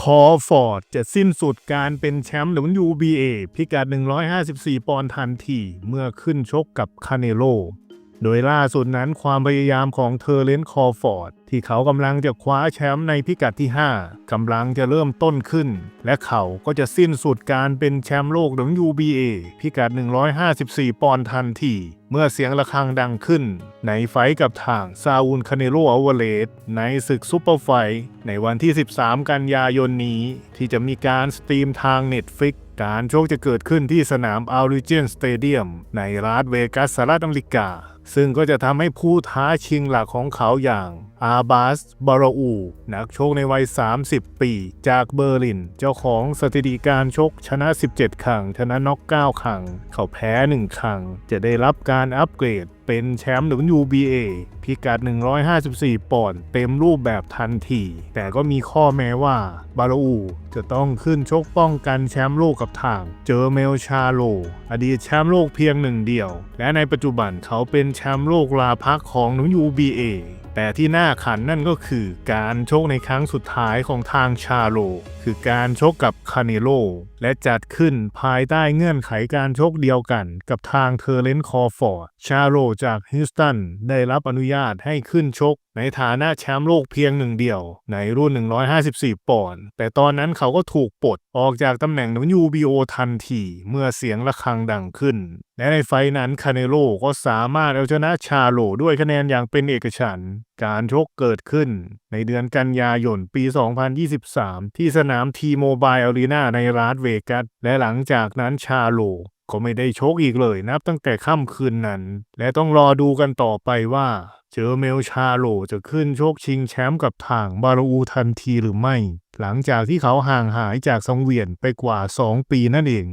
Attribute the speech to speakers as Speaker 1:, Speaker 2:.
Speaker 1: คอฟอร์ดจะสิ้นสุดการเป็นแชมป์ WBA พิกัด 154 ปอนด์ทันที เมื่อขึ้นชกกับคาเนโล โดยล่าสุดนั้นความพยายามของเทอร์เลนคอฟอร์ด ที่เขากำลังจะคว้าแชมป์ในพิกัดที่ 5 กำลังจะเริ่มต้นขึ้น และเขาก็จะสิ้นสุดการเป็นแชมป์โลก WBA พิกัด 154 ปอนด์ทันที เมื่อเสียงะระฆังดังขึ้น ในไฟกับทางซาอูลคาเนโรอัลวเลสในศึกซูเปอร์ไฟ ในวันที่ 13 กันยายนนี้ ที่จะมีการสตรีมทาง Netflix การโชคจะเกิดขึ้นที่สนามอัลริเจนสเตเดียมในรัฐเวกัสสหรัฐอเมริกา ซึ่งก็จะทำให้ผู้ท้าชิงหลักของเขาอย่างอาบาสบาราอู นักโชคในวัย 30 ปี จากเบอร์ลิน เจ้าของสถิติการชกชนะ 17 ครั้ง ชนะน็อก 9 ครั้ง เขาแพ้ 1 ครั้ง จะได้รับการอัปเกรด เป็นแชมป์ WBA พิกัด 154 ปอนด์เต็มรูปแบบทันที แต่ก็มีข้อแม้ว่า บาราอูจะต้องขึ้นชกป้องกันแชมป์โลกกับทาง เจอเมลชาโล อดีตแชมป์โลกเพียงหนึ่งเดียว และในปัจจุบันเขาเป็นแชมป์โลกลาพักของ WBA แต่ที่น่าขันนั่นก็คือการชกในครั้งสุดท้ายของทางชาโล คือการชกกับคาเนโล และจัดขึ้นภายใต้เงื่อนไขการชกเดียวกันกับทางเทอร์เลนคอฟอร์ด ชาโลจากฮิสตันได้รับอนุญาตให้ขึ้นชกในฐานะแชมป์โลกเพียงหนึ่งเดียว ในรุ่น 154 ปอนด์ แต่ตอนนั้นเขาก็ถูกปลดออกจากตำแหน่ง WBO ทันที เมื่อเสียงะระฆังดังขึ้น และในไฟนั้นคาเนโลก็สามารถเอาชนะชาโลด้วยคะแนนอย่างเป็นเอกฉันท์การชกเกิดขึ้นในเดือนกันยายนปี 2023 ที่สนามทีโมบายอารีนาในรัฐเวกัส และหลังจากนั้นชาโลก็ไม่ได้ชกอีกเลยนับตั้งแต่ค่ำคืนนั้น และต้องรอดูกันต่อไปว่าเจอเมลชาโลจะขึ้นชกชิงแชมป์กับทางบารูทันทีหรือไม่ หลังจากที่เขาห่างหายจากสังเวียนไปกว่า 2 ปีนั่นเอง